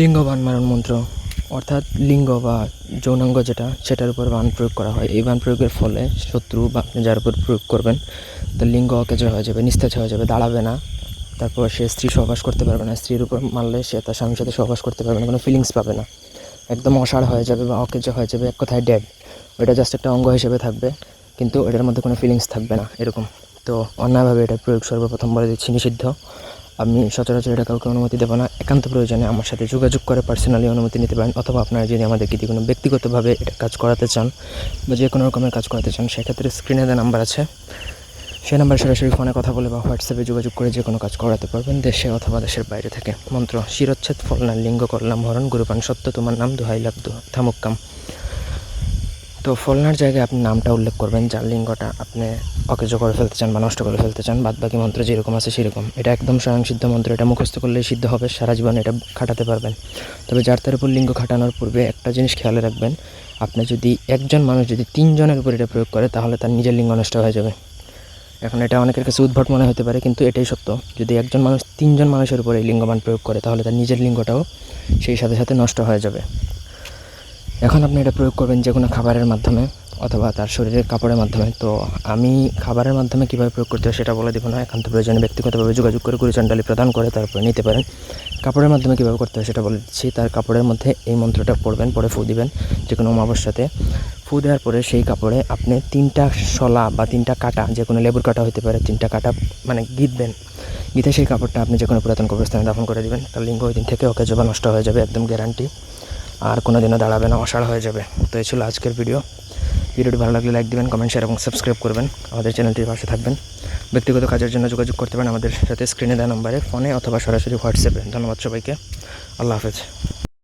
লিঙ্গ বান মারণ মন্ত্র, অর্থাৎ লিঙ্গ বা যৌনাঙ্গ যেটা, সেটার উপর বান প্রয়োগ করা হয়। এই বান প্রয়োগের ফলে শত্রু বা আপনি যার উপর প্রয়োগ করবেন তার লিঙ্গ অকেজ হয়ে যাবে, নিস্তেজ হয়ে যাবে, দাঁড়াবে না। তারপর সে স্ত্রী সহবাস করতে পারবে না। স্ত্রীর উপর মারলে সে তার স্বামীর সাথে সহবাস করতে পারবে না, কোনো ফিলিংস পাবে না। একদম অসাড় হয়ে যাবে বা অকেজ হয়ে যাবে, এক কথায় ডেড ওটা জাস্ট একটা অঙ্গ হিসেবে থাকবে, কিন্তু এটার মধ্যে কোনো ফিলিংস থাকবে না, এরকম। তো অন্যায়ভাবে এটা প্রয়োগ সর্বপ্রথম বলে দিচ্ছি, নিষিদ্ধ। আমি সচরাচর এটা কাউকে অনুমতি দেবো না, একান্ত প্রয়োজনে আমার সাথে যোগাযোগ করে পার্সোনালি অনুমতি নিতে পারেন, অথবা আপনারা যদি আমাদেরকে দিয়ে কোনো ব্যক্তিগতভাবে এটা কাজ করাতে চান বা যে কোনো রকমের কাজ করাতে চান, সেক্ষেত্রে স্ক্রিনে দেওয়া নাম্বার আছে। সেই নাম্বারে সরাসরি ফোনে কথা বলে বা হোয়াটসঅ্যাপে যোগাযোগ করে যে কোনো কাজ করাতে পারবেন, দেশে অথবা দেশের বাইরে থেকে। মন্ত্র, শিরচ্ছেদ ফলনার লিঙ্গ করলাম হরণ গুরুপান, সত্য, তোমার নাম, দোহাই, লাভ থামুক্কাম। তো ফলনার জায়গায় আপনি নামটা উল্লেখ করবেন, যার লিঙ্গটা আপনি অকেজ করে ফেলতে চান বা নষ্ট করে ফেলতে চান বাদ বাকি মন্ত্র যেরকম আছে সেরকম। এটা একদম স্বয়ং সিদ্ধ মন্ত্র, এটা মুখস্থ করলেই সিদ্ধ হবে, সারা জীবন এটা খাটাতে পারবেন। তবে যার তার উপর লিঙ্গ খাটানোর পূর্বে একটা জিনিস খেয়াল রাখবেন, আপনি যদি একজন মানুষ যদি তিনজনের উপর এটা প্রয়োগ করে, তাহলে তার নিজের লিঙ্গ নষ্ট হয়ে যাবে। এখন এটা অনেকের কাছে উদ্ভট মনে হতে পারে, কিন্তু এটাই সত্য। যদি একজন মানুষ তিনজন মানুষের উপর এই লিঙ্গবান প্রয়োগ করে, তাহলে তার নিজের লিঙ্গটাও সেই সাথে সাথে নষ্ট হয়ে যাবে। এখন আপনি এটা প্রয়োগ করবেন যে কোনো খাবারের মাধ্যমে অথবা তার শরীরের কাপড়ের মাধ্যমে। তো আমি খাবারের মাধ্যমে কীভাবে প্রয়োগ করতে হয় সেটা বলে দেবো না। একান্ত প্রয়োজনে ব্যক্তিগতভাবে যোগাযোগ করে গুরুচণ্ডালি প্রদান করে তারপরে নিতে পারেন। কাপড়ের মাধ্যমে কীভাবে করতে হয় সেটা বলে দিচ্ছি। তার কাপড়ের মধ্যে এই মন্ত্রটা পড়বেন, পরে ফু দিবেন যে কোনো অমাবস্যাতে। ফু দেওয়ার পরে সেই কাপড়ে আপনি তিনটা শলা বা তিনটা কাটা যে কোনো লেবুর কাটা হতে পারে, তিনটা কাটা মানে গিঁথবেন গীতে সেই কাপড়টা আপনি যে কোনো পুরাতন কবরস্থানে দাফন করে দেবেন। তার লিঙ্গ ওই দিন থেকে ওকে জবা নষ্ট হয়ে যাবে, একদম গ্যারান্টি আর কোনো দিনও দাঁড়াবে না, অসাড় হয়ে যাবে। তো এই ছিল আজকের ভিডিও ভিডিওটি ভালো লাগলে লাইক দেবেন কমেন্ট শেয়ার এবং সাবস্ক্রাইব করবেন। আমাদের চ্যানেলটির পাশে থাকবেন। ব্যক্তিগত কাজের জন্য যোগাযোগ করতে পারেন আমাদের সাথে স্ক্রিনে দেওয়া নম্বরে ফোনে অথবা সরাসরি হোয়াটসঅ্যাপে ধন্যবাদ সবাইকে। আল্লাহ হাফেজ।